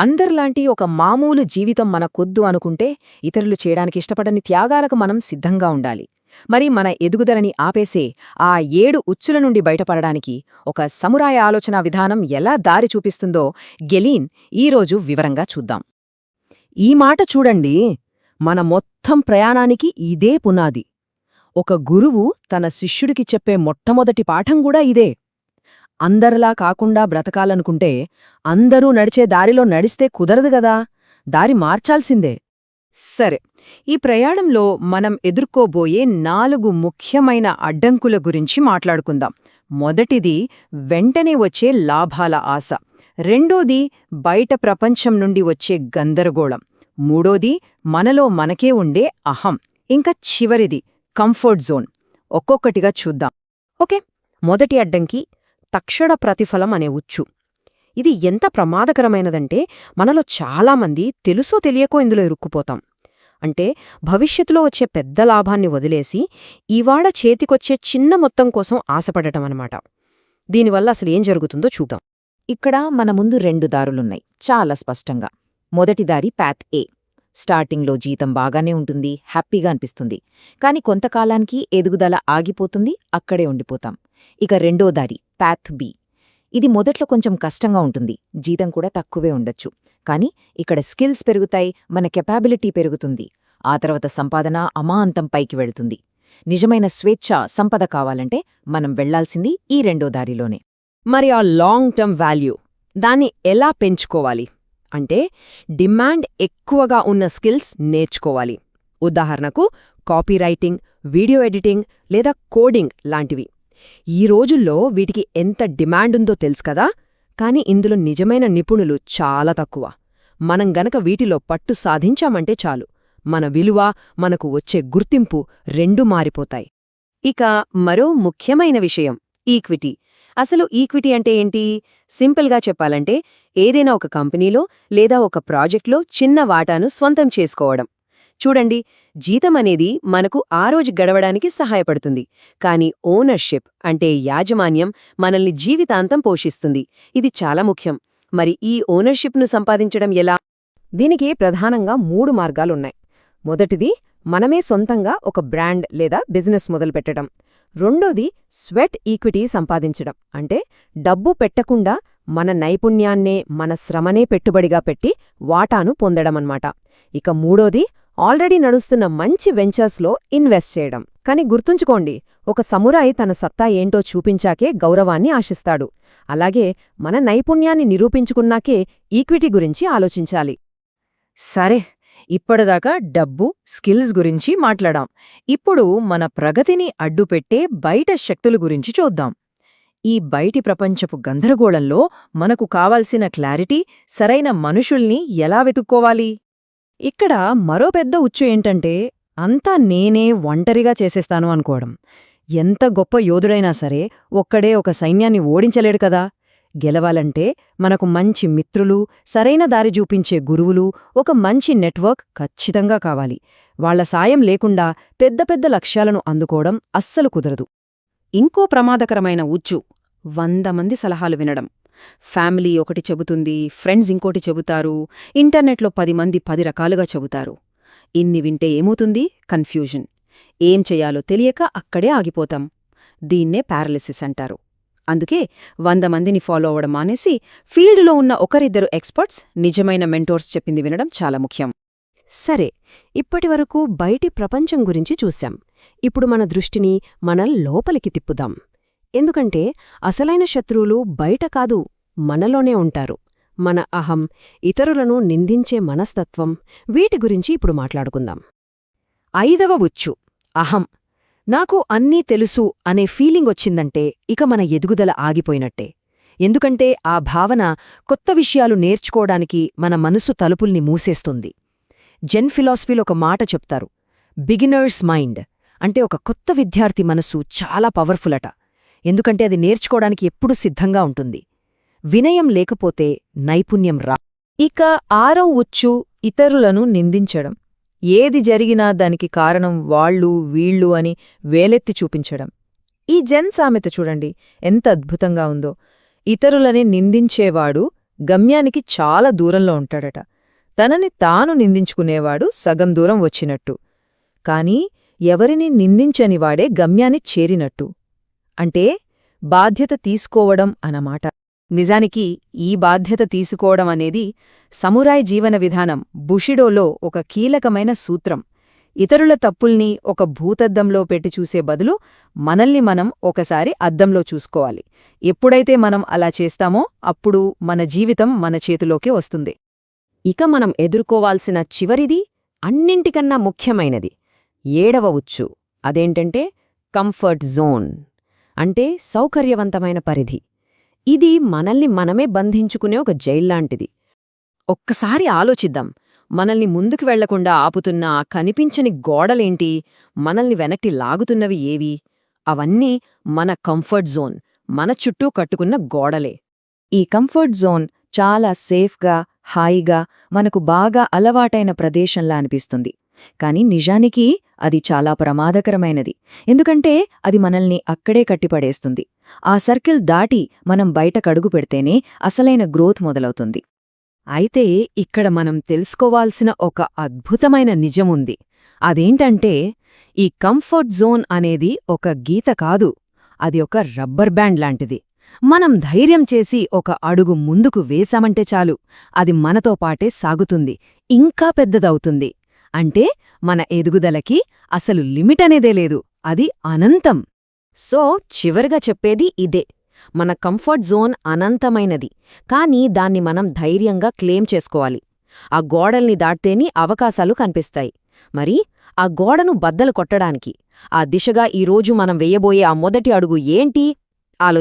అందరిలాంటి ఒక మామూలు జీవితం మనకొద్దు అనుకుంటే ఇతరులు చేయడానికి ఇష్టపడని త్యాగాలకు మనం సిద్ధంగా ఉండాలి. మరి మన ఎదుగుదలని ఆపేసే ఆ ఏడు ఉచ్చుల నుండి బయటపడడానికి ఒక సమురాయ ఆలోచన విధానం ఎలా దారి చూపిస్తుందో గెలీన్ ఈరోజు వివరంగా చూద్దాం. ఈ మాట చూడండి. మన మొత్తం ప్రయాణానికి ఇదే పునాది. ఒక గురువు తన శిష్యుడికి చెప్పే మొట్టమొదటి పాఠం కూడా ఇదే. అందరిలా కాకుండా బ్రతకాలనుకుంటే అందరూ నడిచే దారిలో నడిస్తే కుదరదు గదా. దారి మార్చాల్సిందే. సరే ఈ ప్రయాణంలో మనం ఎదుర్కోబోయే నాలుగు ముఖ్యమైన అడ్డంకుల గురించి మాట్లాడుకుందాం. మొదటిది వెంటనే వచ్చే లాభాల ఆశ. రెండోది బయట ప్రపంచం నుండి వచ్చే గందరగోళం. మూడోది మనలో మనకే ఉండే అహం. ఇంకా చివరిది కంఫర్ట్ జోన్. ఒక్కొక్కటిగా చూద్దాం. ఓకే మొదటి అడ్డంకి తక్షణ ప్రతిఫలం అనే ఉచ్చు. ఇది ఎంత ప్రమాదకరమైనదంటే మనలో చాలామంది తెలుసో తెలియకో ఇందులో ఇరుక్కుపోతాం. అంటే భవిష్యత్తులో వచ్చే పెద్ద లాభాన్ని వదిలేసి ఇవాడ చేతికొచ్చే చిన్న మొత్తం కోసం ఆశపడటం అనమాట దీనివల్ల అసలు ఏం జరుగుతుందో చూద్దాం. ఇక్కడ మన ముందు రెండు దారులున్నాయి. చాలా స్పష్టంగా. మొదటి దారి ప్యాత్ ఏ. స్టార్టింగ్లో జీతం బాగానే ఉంటుంది హ్యాపీగా అనిపిస్తుంది. కాని కొంతకాలానికి ఎదుగుదల ఆగిపోతుంది అక్కడే ఉండిపోతాం. ఇక రెండో దారి ప్యాత్ బి. ఇది మొదట్లో కొంచెం కష్టంగా ఉంటుంది. జీతం కూడా తక్కువే ఉండొచ్చు. కానీ ఇక్కడ స్కిల్స్ పెరుగుతాయి మన కెపాబిలిటీ పెరుగుతుంది. ఆ తర్వాత సంపాదన అమాంతం పైకి వెళుతుంది. నిజమైన స్వేచ్ఛ సంపద కావాలంటే మనం వెళ్ళాల్సింది ఈ రెండో దారిలోనే. మరి ఆ లాంగ్ టర్మ్ వాల్యూ దాన్ని ఎలా పెంచుకోవాలి? అంటే డిమాండ్ ఎక్కువగా ఉన్న స్కిల్స్ నేర్చుకోవాలి. ఉదాహరణకు కాపీరైటింగ్ వీడియో ఎడిటింగ్ లేదా కోడింగ్ లాంటివి. ఈ రోజుల్లో వీటికి ఎంత డిమాండుందో తెలుసు కదా? కాని ఇందులో నిజమైన నిపుణులు చాలా తక్కువ. మనం గనక వీటిలో పట్టు సాధించామంటే చాలు. మన విలువ మనకు వచ్చే గుర్తింపు రెండూ మారిపోతాయి. ఇక మరో ముఖ్యమైన విషయం ఈక్విటీ. అసలు ఈక్విటీ అంటే ఏంటి? సింపుల్గా చెప్పాలంటే ఏదైనా ఒక కంపెనీలో లేదా ఒక ప్రాజెక్ట్లో చిన్న వాటాను స్వంతం చేసుకోవడం. చూడండి జీతం అనేది మనకు ఆ రోజు గడవడానికి సహాయపడుతుంది. కానీ ఓనర్షిప్ అంటే యాజమాన్యం మనల్ని జీవితాంతం పోషిస్తుంది. ఇది చాలా ముఖ్యం. మరి ఈ ఓనర్షిప్ను సంపాదించడం ఎలా? దీనికి ప్రధానంగా మూడు మార్గాలున్నాయి. మొదటిది మనమే సొంతంగా ఒక బ్రాండ్ లేదా బిజినెస్ మొదలుపెట్టడం. రెండోది స్వెట్ ఈక్విటీ సంపాదించడం. అంటే డబ్బు పెట్టకుండా మన నైపుణ్యాన్నే మన శ్రమనే పెట్టుబడిగా పెట్టి వాటాను పొందడమన్నమాట. ఇక మూడోది ఆల్రెడీ నడుస్తున్న మంచి వెంచర్స్లో ఇన్వెస్ట్ చేయడం. కానీ గుర్తుంచుకోండి ఒక సమురాయి తన సత్తా ఏంటో చూపించాకే గౌరవాన్ని ఆశిస్తాడు. అలాగే మన నైపుణ్యాన్ని నిరూపించుకున్నాకే ఈక్విటీ గురించి ఆలోచించాలి. సరే ఇప్పటిదాకా డబ్బు స్కిల్స్ గురించి మాట్లాడాం. ఇప్పుడు మన ప్రగతిని అడ్డుపెట్టే బయట శక్తుల గురించి చూద్దాం. ఈ బయటి ప్రపంచపు గందరగోళంలో మనకు కావాల్సిన క్లారిటీ సరైన మనుషుల్ని ఎలా వెతుక్కోవాలి? ఇక్కడ మరో పెద్ద ఉచ్చు ఏంటంటే అంతా నేనే ఒంటరిగా చేసేస్తాను అనుకోవడం. ఎంత గొప్ప యోధుడైనా సరే ఒక్కడే ఒక సైన్యాన్ని ఓడించలేడు కదా. గెలవాలంటే మనకు మంచి మిత్రులు సరైన దారి చూపించే గురువులు ఒక మంచి నెట్వర్క్ ఖచ్చితంగా కావాలి. వాళ్ళ సాయం లేకుండా పెద్ద పెద్ద లక్ష్యాలను అందుకోవడం అస్సలు కుదరదు. ఇంకో ప్రమాదకరమైన ఉచ్చు వంద మంది సలహాలు వినడం. ఫ్యామిలీ ఒకటి చెబుతుంది ఫ్రెండ్స్ ఇంకోటి చెబుతారు ఇంటర్నెట్లో పది మంది పది రకాలుగా చెబుతారు. ఇన్ని వింటే ఏమవుతుంది? కన్ఫ్యూజన్. ఏం చెయ్యాలో తెలియక అక్కడే ఆగిపోతాం. దీన్నే పారాలిసిస్ అంటారు. అందుకే వంద మందిని ఫాలో అవ్వడం మానేసి ఫీల్డ్లో ఉన్న ఒకరిద్దరు ఎక్స్పర్ట్స్ నిజమైన మెంటోర్స్ చెప్పింది వినడం చాలా ముఖ్యం. సరే ఇప్పటివరకు బయటి ప్రపంచం గురించి చూశాం. ఇప్పుడు మన దృష్టిని మన లోపలికి తిప్పుదాం. ఎందుకంటే అసలైన శత్రువులు బయట కాదు మనలోనే ఉంటారు. మన అహం ఇతరులను నిందించే మనస్తత్వం వీటి గురించి ఇప్పుడు మాట్లాడుకుందాం. ఐదవ ఉచ్చు అహం. నాకు అన్నీ తెలుసు అనే ఫీలింగ్ వచ్చిందంటే ఇక మన ఎదుగుదల ఆగిపోయినట్టే. ఎందుకంటే ఆ భావన కొత్త విషయాలు నేర్చుకోవడానికి మన మనసు తలుపుల్ని మూసేస్తుంది. జెన్ ఫిలాసఫీలో ఒక మాట చెప్తారు బిగినర్స్ మైండ్ అంటే ఒక కొత్త విద్యార్థి మనసు చాలా పవర్ఫుల్ అట. ఎందుకంటే అది నేర్చుకోవడానికి ఎప్పుడూ సిద్ధంగా ఉంటుంది. వినయం లేకపోతే నైపుణ్యం రా. ఇక ఆరో ఉచ్చు ఇతరులను నిందించడం. ఏది జరిగినా దానికి కారణం వాళ్ళు వీళ్ళు అని వేలెత్తి చూపించడం. ఈ జెన్ సామెత చూడండి ఎంత అద్భుతంగా ఉందో. ఇతరులని నిందించేవాడు గమ్యానికి చాలా దూరంలో ఉంటాడట. తనని తాను నిందించుకునేవాడు సగం దూరం వచ్చినట్టు. కాని ఎవరిని నిందించనివాడే గమ్యాన్ని చేరినట్టు. అంటే బాధ్యత తీసుకోవడం అన్నమాట. నిజానికి ఈ బాధ్యత తీసుకోవడం అనేది సమురాయ్ జీవన విధానం బుషిడోలో ఒక కీలకమైన సూత్రం. ఇతరుల తప్పుల్ని ఒక భూతద్దంలో పెట్టి చూసే బదులు మనల్ని మనం ఒకసారి అద్దంలో చూసుకోవాలి. ఎప్పుడైతే మనం అలా చేస్తామో అప్పుడు మన జీవితం మన చేతిలోకి వస్తుంది. ఇక మనం ఎదుర్కోవాల్సిన చివరిది అన్నింటికన్నా ముఖ్యమైనది ఏడవ ఉచ్చు. అదేంటంటే కంఫర్ట్ జోన్. అంటే సౌకర్యవంతమైన పరిధి. ఇది మనల్ని మనమే బంధించుకునే ఒక జైల్లాంటిది ఒక్కసారి ఆలోచిద్దాం. మనల్ని ముందుకు వెళ్ళకుండా ఆపుతున్న కనిపించని గోడలేంటి? మనల్ని వెనక్కి లాగుతున్నవి ఏవి? అవన్నీ మన కంఫర్ట్ జోన్ మన చుట్టూ కట్టుకున్న గోడలే. ఈ కంఫర్ట్ జోన్ చాలా సేఫ్గా హాయిగా మనకు బాగా అలవాటైన ప్రదేశంలా అనిపిస్తుంది. కాని నిజానికి అది చాలా ప్రమాదకరమైనది. ఎందుకంటే అది మనల్ని అక్కడే కట్టిపడేస్తుంది. ఆ సర్కిల్ దాటి మనం బయట కడుగు పెడితేనే అసలైన గ్రోత్ మొదలవుతుంది. అయితే ఇక్కడ మనం తెలుసుకోవాల్సిన ఒక అద్భుతమైన నిజముంది అదేంటంటే ఈ కంఫర్ట్ జోన్ అనేది ఒక గీత కాదు. అది ఒక రబ్బర్ బ్యాండ్ లాంటిది. మనం ధైర్యం చేసి ఒక అడుగు ముందుకు వేశామంటే చాలు. అది మనతో పాటే సాగుతుంది. ఇంకా పెద్దదవుతుంది. అంటే మన ఎదుగుదలకి అసలు లిమిట్ అనేదే లేదు అది అనంతం. సో చివరిగా చెప్పేది ఇదే. మన కంఫర్ట్ జోన్ అనంతమైనది కానీ దాన్ని మనం ధైర్యంగా క్లెయిమ్ చేసుకోవాలి. ఆ గోడల్ని దాటితేనే అవకాశాలు కనిపిస్తాయి. మరి ఆ గోడను బద్దలు కొట్టడానికి ఆ దిశగా ఈరోజు మనం వెయ్యబోయే ఆ మొదటి అడుగు ఏంటి? ఆలో